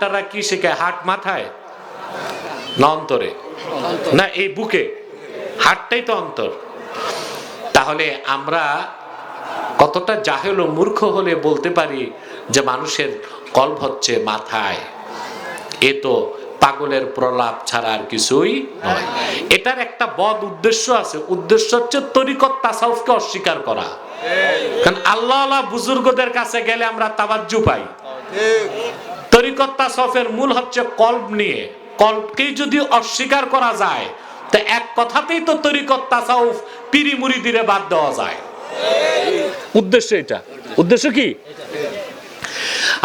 ডাক্তাররা কি শেখে হাট মাথায়? না অন্তরে। না, এই বুকে। হাটটাই তো অন্তর। তাহলে আমরা কতটা জাহেল ও মূর্খ হলে বলতে পারি যে মানুষের কল্প হচ্ছে মাথায়। এ তো পাগলের প্রলাপ ছাড়া আর কিছুই নয়। এটার একটা বদ উদ্দেশ্য আছে। উদ্দেশ্য হচ্ছে তরিকত তাসাউফকে অস্বীকার করা। কারণ আল্লাহ বুজুর্গদের কাছে গেলে আমরা তাবাজ্জু পাই। তরিকত তাসাউফের মূল হচ্ছে কল্প নিয়ে। কল্পকেই যদি অস্বীকার করা যায়, তা এক কথাতেই তো তরিকত তাসাউফ পিরি মুরিদিরে বাদ দেওয়া যায়। উদ্দেশ্য এটা। উদ্দেশ্য কি?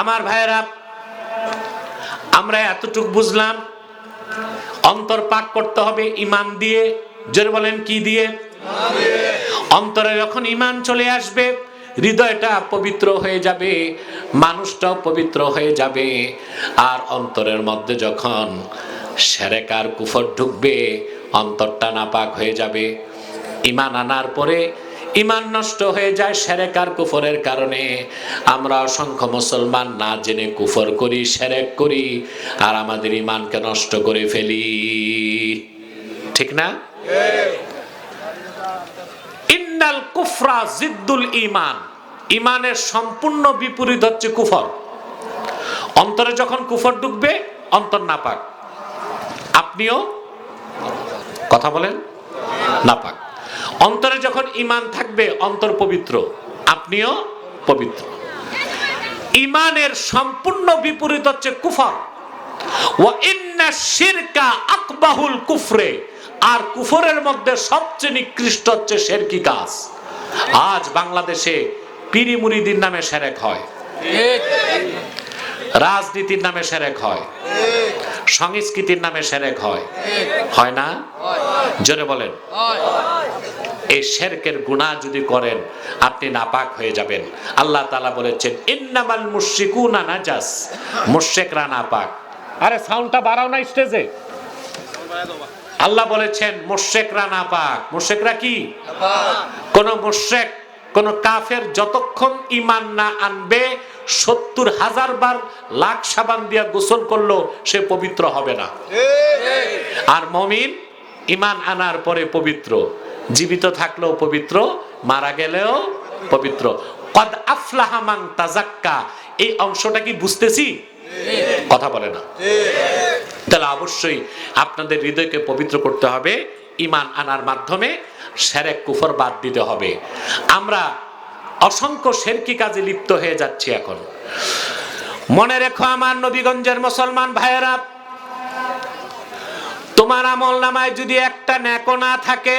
আমার ভাইয়েরা, আমরা এতটুক বুঝলাম, অন্তর পাক করতে হবে ইমান দিয়ে। জোরে বলেন, কি দিয়ে? অন্তরে যখন ইমান চলে আসবে হৃদয়টা পবিত্র হয়ে যাবে মানুষটাও পবিত্র হয়ে যাবে। আর অন্তরের মধ্যে যখন সেরেকার কুফর ঢুকবে অন্তরটা নাপাক হয়ে যাবে। ইমান আনার পরে ইমান নষ্ট হয়ে যায় সেরেকার কুফরের কারণে। আমরা অসংখ্য মুসলমান না জেনে কুফর করি সেরেক করি আর আমাদের ইমানকে নষ্ট করে ফেলি। ঠিক না? ইন্নাল কুফরা জিদ্দুল ইমান ইমানের সম্পূর্ণ বিপরীত হচ্ছে কুফর। অন্তরে যখন কুফর ঢুকবে, অন্তর নাপাক। আপনিও কথা বলেন, নাপাক। অন্তরে যখন ইমান থাকবে, অন্তর পবিত্র। আপনিও পবিত্র। ইমানের সম্পূর্ণ বিপরীত হচ্ছে কুফর। ওয়া ইন্না শিরকা আকবাহুল কুফরে। আর কুফরের মধ্যে সবচেয়ে নিকৃষ্ট হচ্ছে শেরকি কাজ। আজ বাংলাদেশে পিরি মুরিদির নামে সেরেক হয়। রাজনীতির নামে সেরেক হয়। সংস্কৃতির নামে সেরেক হয়। হয় না? জোরে বলেন। এই শেরকের গুণা যদি করেন আপনি নাপাক হয়ে যাবেন। আল্লাহ তালা বলেছেন ইন্নামাল মুশরিকুনা নাজাস। মুশরিকরা নাপাক। আরে সাউন্ডটা বাড়াও না স্টেজে। আল্লাহ বলেছেন মুশরিকরা নাপাক। মুশরিকরা কি? কোন মুশরিক কোন কাফের যতক্ষণ ইমান না আনবে, সত্তর হাজার বার লাখ সাবান দিয়া গোসল করল, সে পবিত্র হবে না। আর মমিন ইমান আনার পরে পবিত্র। জীবিত থাকলেও পবিত্র, মারা গেলেও পবিত্র। কদ আফলাহা মান তাজাক্কা। এই অংশটা কি বুঝতেছি? কথা বলে না। তাহলে অবশ্যই আপনাদের হৃদয়কে পবিত্র করতে হবে। ইমান আনার মাধ্যমে সেরেক, কুফর বাদ দিতে হবে। আমরা অসংখ্য শেরকি কাজে লিপ্ত হয়ে যাচ্ছি এখন। মনে রেখো আমার নবীগঞ্জের মুসলমান ভাইয়েরা, তোমার আমল নামায় যদি একটা ন্যাকো না থাকে,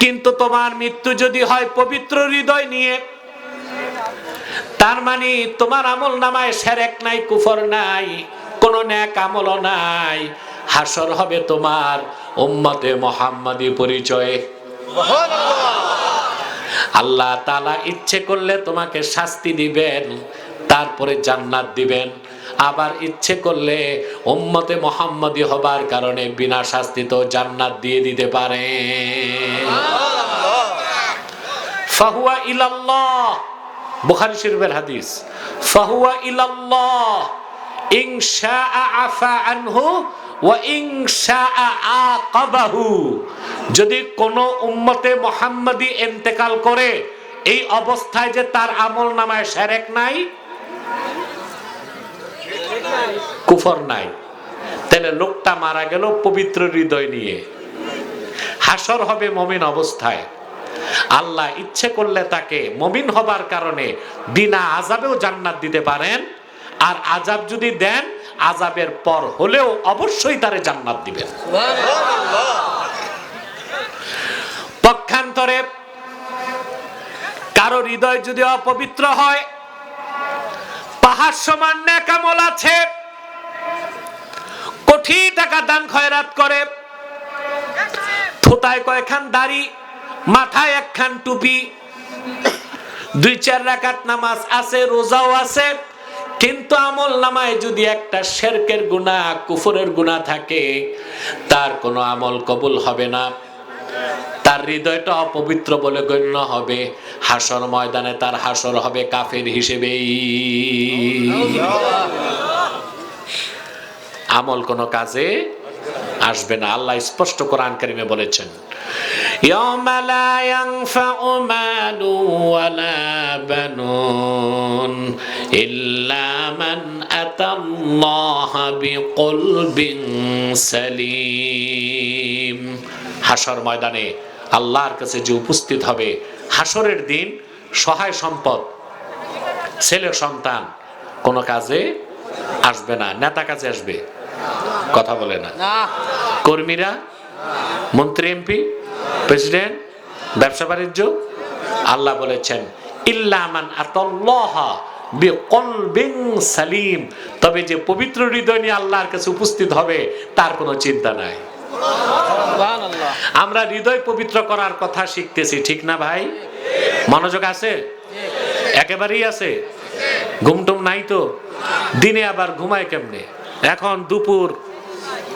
কিন্তু তোমার মৃত্যু যদি হয় পবিত্র হৃদয় নিয়ে, তার মানে তোমার আমল নামায় সেরেক নাই, কুফর নাই, কোন ন্যাক আমলও নাই। হাসর হবে তোমার উম্মতে মোহাম্মদী পরিচয়ে। আল্লাহ তালা ইচ্ছে করলে তোমাকে শাস্তি দিবেন, তারপরে জান্নাত দিবেন। আবার ইচ্ছে করলে উম্মতে মোহাম্মদী হবার কারণে বিনা শাস্তিতেও জান্নাত দিয়ে দিতে পারে। ফাহুয়া ইলাল্লাহ, বুখারী শরীফের হাদিস, ফাহুয়া ইলাল্লাহ ইনশাআ আফা আনহু যদি কোন উম্মতে মুহাম্মাদি ইন্তেকাল করে, এই অবস্থায় যে তার আমল নামায় সেরেক নাই? কুফর নাই। তাহলে লোকটা মারা গেল পবিত্র হৃদয় নিয়ে। হাসর হবে মমিন অবস্থায়। আল্লাহ ইচ্ছে করলে তাকে মমিন হবার কারণে বিনা আজাবেও জান্নাত দিতে পারেন। আর আজাব যদি দেন আজাবের পর হলেও অবশ্যই তারে জান্নাত দিবেন পক্ষান্তরে কারও হৃদয় যদি অপবিত্র হয় পাহাড় সমান ন্যাকামল আছে কোটি টাকা দান খয়রাত করে থোতায় কয়েকখান দাড়ি মাথায় একখান টুপি দুই চার রাকাত নামাজ আছে রোজাও আছে কিন্তু আমল নামায় যদি একটা শেরকের গুণা কুফরের গুণা থাকে তার কোনো আমল কবুল হবে না তার হৃদয়টা অপবিত্র বলে গণ্য হবে হাসর ময়দানে তার হাসর হবে কাফের হিসেবেই আমল কোনো কাজে আসবে না আল্লাহ স্পষ্ট কোরআন কারিমে বলেছেন يوم لا ينفع مال ولا بنون إلا من أتى الله بقلب سليم হাসর ময়দানে আল্লাহর কাছে যে উপস্থিত হবে হাসরের দিন সহায় সম্পদ ছেলে সন্তান কোনো কাজে আসবে না নেতা কাজে আসবে কথা বলে না কর্মীরা মন্ত্রী এমপি প্রেসিডেন্ট ব্যবসা বাণিজ্য আল্লাহ বলেছেন ইল্লামান আতাল্লাহা বিকলবিন সালিম। তবে যে পবিত্র হৃদয় নিয়ে আল্লাহর কাছে উপস্থিত হবে তার কোনো চিন্তা নাই। আমরা হৃদয় পবিত্র করার কথা শিখতেছি ঠিক না ভাই? মনোযোগ আছে? একেবারেই আছে? ঘুমটুম নাই তো? দিনে আবার ঘুমায় কেমনে? এখন দুপুর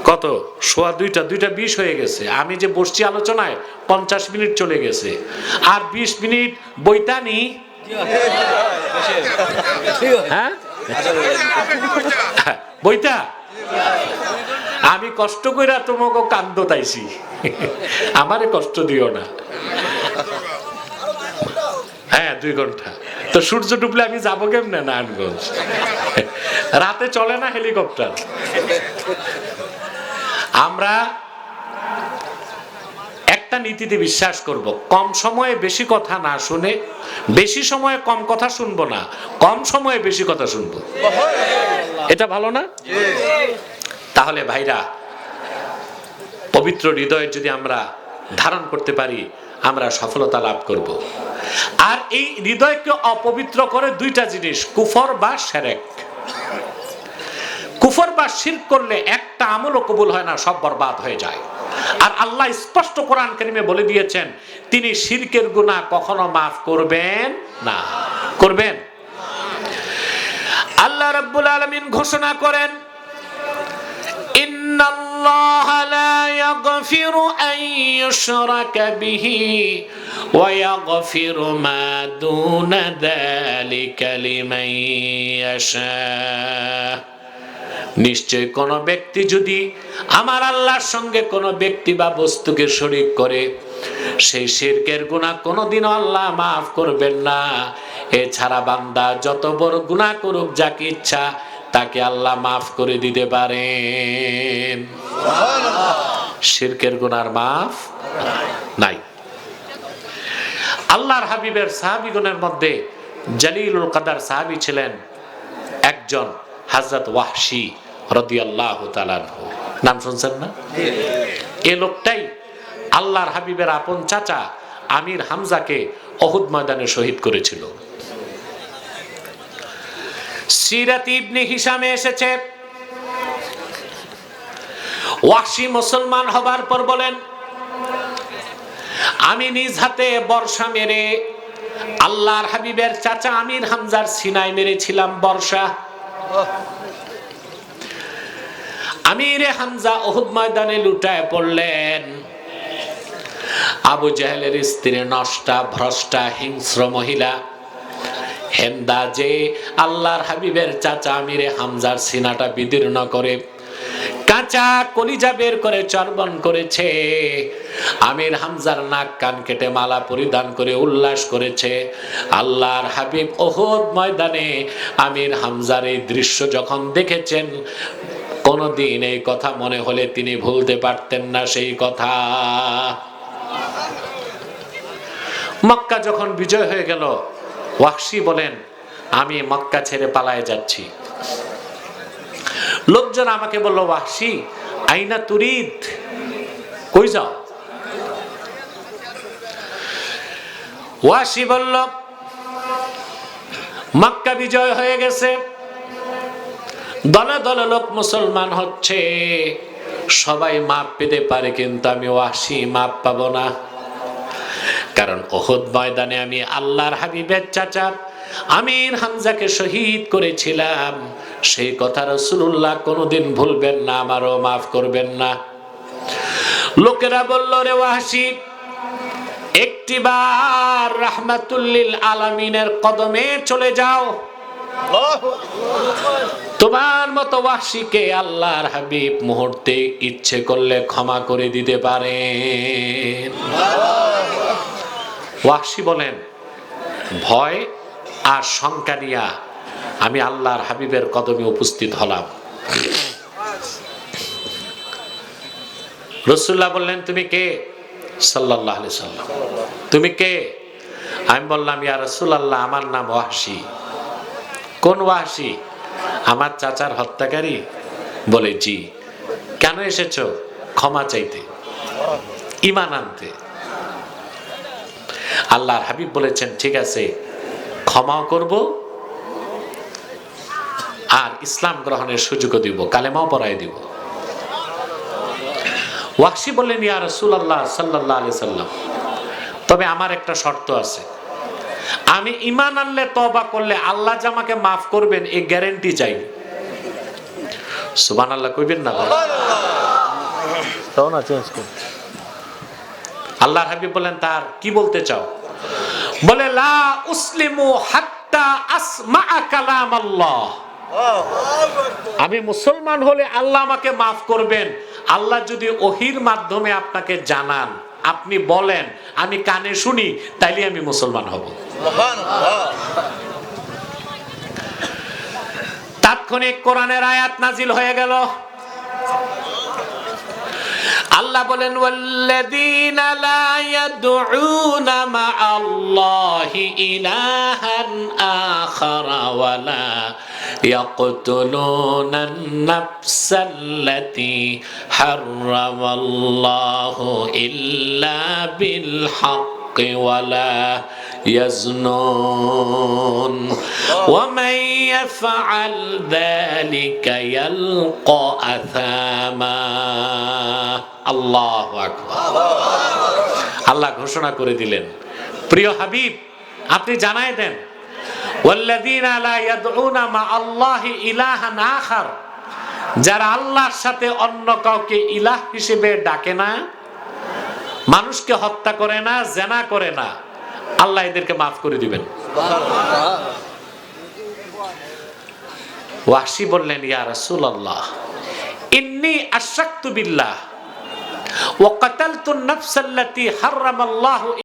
কত? সোয়া দুইটা দুইটা বিশ হয়ে গেছে। আমি যে বসছি আলোচনায় পঞ্চাশ মিনিট চলে গেছে। আর বিশ মিনিট বইতানি হ্যাঁ? বইতা আমি কষ্ট কইরা তোমাকে কান্দ তাইছি। আমারে কষ্ট দিও না। হ্যাঁ দুই ঘণ্টা। তো সূর্য ডুবলে আমি যাব কেমনে নারায়ণগঞ্জ? রাতে চলে না হেলিকপ্টার? আমরা একটা নীতিতে বিশ্বাস করব। কম সময়ে বেশি কথা না শুনে, বেশি সময়ে কম কথা শুনব না, কম সময়ে বেশি কথা শুনব। এটা ভালো না? তাহলে ভাইরা, পবিত্র হৃদয় যদি আমরা ধারণ করতে পারি, আমরা সফলতা লাভ করব। আর এই হৃদয়কে অপবিত্র করে দুইটা জিনিস, কুফর বা সেরেক। কুফর বা শিরক করলে একটা আমলও কবুল হয় না, সব বরবাদ হয়ে যায়। আর আল্লাহ স্পষ্ট কোরআন কেরিমে বলে দিয়েছেন, তিনি শিরকের গুণা কখনো মাফ করবেন না। করবেন? আল্লাহ রাব্বুল আলামিন ঘোষণা করেন, ইন্নাল্লাহ লা ইয়াগফিরু আন ইউশরাকা বিহি ওয়া ইয়াগফিরু মা দুনা যালিকা লিমান ইয়াশা। নিশ্চয় কোন ব্যক্তি যদি আমার আল্লাহর সঙ্গে কোন ব্যক্তি বা বস্তুকে শরিক করে, সেই শিরকের গুনাহ কোনোদিনও আল্লাহ মাফ করবেন না। এছাড়া বান্দা যত বড় গুনাহ করুক, যাকে ইচ্ছা, তাকে আল্লাহ মাফ করে দিতে পারেন। শিরকের গুনার মাফ নাই। আল্লাহর হাবিবের সাহাবিগণের মধ্যে জালিলুল কাদার সাহাবি ছিলেন একজন। হাজরত ওয়াহশি রদিয়াল্লাহু তাআলাহু নাম শুনছেন না? এ লোকটাই আল্লাহর হাবিবের আপন চাচা আমির হামজাকে অহুদ ময়দানে শহীদ করেছিল। সিরাত ইবনে হিসামে এসেছে। ওয়াসি মুসলমান হবার পর বলেন, আমি নিজ হাতে বর্ষা মেরে আল্লাহর হাবিবের চাচা আমির হামজার সিনাই মেরেছিলাম বর্ষা। আমিরে হামজা ওহুদ ময়দানে লুটায় পড়লেন। আবু জাহেলের স্ত্রী নষ্টা, ভ্রষ্টা, হিংস্র মহিলা। হেন্দা যে আল্লাহর হাবিবের চাচা আমিরে হামজার সিনাটা বিদীর্ণ করে কাঁচা কলিজা বের করে চর্বণ করেছে। আমির হামজার নাক কান কেটে মালা পরিধান করে উল্লাস করেছে। আল্লাহর হাবিব ওহদ ময়দানে আমির হামজার এই দৃশ্য যখন দেখেছেন, কোনদিন এই কথা মনে হলে তিনি ভুলতে পারতেন না সেই কথা। মক্কা যখন বিজয় হয়ে গেল ওয়াকসি বলেন, আমি মক্কা ছেড়ে পালায় যাচ্ছি। লোকজন আমাকে বলল ওয়াকসি আইনা তুরিদ, কই যাও? ওয়াসি বলল, মক্কা বিজয় হয়ে গেছে। দলে দলে লোক মুসলমান হচ্ছে। সবাই মাপ পেতে পারে, কিন্তু আমি ওয়াসি মাপ পাবো না। কারণ ওহদ ময়দানে আমি আল্লাহর হাবিবের চাচা, আমির হামজাকে শহীদ করেছিলাম। সেই কথা রসুল্লাহ কোনোদিন ভুলবেন না আমারও মাফ করবেন না। লোকেরা বলল রে ওয়াসি একটিবার রাহমাতুল্লিল আলামিনের কদমে চলে যাও। তোমার তোমার মতো ওয়াসিকে আল্লাহর হাবিব মুহূর্তে ইচ্ছে করলে ক্ষমা করে দিতে পারেন। ওয়াসি বলেন ভয় আর শঙ্কা নিয়া আমি আল্লাহর হাবিবের কদমে উপস্থিত হলাম। রসুল্লাহ বললেন, তুমি কে? সাল্লাহ সাল্লাম। তুমি কে? আমি বললাম, ইয়া রসুল্লাহ আমার নাম ওয়াসি কোন ওয়াসি আমার চাচার হত্যাকারী। বলে, জি। কেন এসেছ? ক্ষমা চাইতে। ইমান আনতে। আল্লাহর হাবিব বলেছেন, ঠিক আছে, ক্ষমাও করব আর ইসলাম গ্রহণের সুযোগও দিব কালেমাও পড়াই দিব। ওয়াসি বললেন ইয়া রসুল্লাহ সাল্লাহ আলি সাল্লাম তবে আমার একটা শর্ত আছে। আমি ইমান আনলে তবা করলে আল্লাহ যে আমাকে মাফ করবেন এই গ্যারেন্টি চাই। সুবান আল্লাহ কইবেন না আল্লাহর হাবিব বলেন তার কি বলতে চাও? বলে লা উসলিমু হাত্তা আসমা কালাম আল্লাহ আমি মুসলমান হলে আল্লাহ আমাকে মাফ করবেন। আল্লাহ যদি ওহির মাধ্যমে আপনাকে জানান, আপনি বলেন, আমি কানে শুনি, তাইলে আমি মুসলমান হব। তাৎক্ষণিক কোরআনের আয়াত নাজিল হয়ে গেল। আল্লাহ বলেন, ওয়াল্লাযীনা লা ইয়াদউনা মা'আল্লাহি ইলাহান আখারা ওয়া লা يقتلون النفس التي حرم الله إلا بالحق ولا يزنون ومن يفعل ذلك يلقى أثاما الله أكبر আল্লাহ ঘোষণা করে দিলেন প্রিয় হাবিব আপনি জানাই দেন যারা আল্লাহর সাথে অন্য কাউকে ইলাহ হিসেবে ডাকে না, মানুষকে হত্যা করে না, জেনা করে না, আল্লাহ এদেরকে মাফ করে দিবেন। ওয়াসি বললেন, ইয়া আল্লাহ ইন্নি আশাক্তু বিল্লাহ ওয়াকাতালতু নাফসাল্লাতি হারামাল্লাহু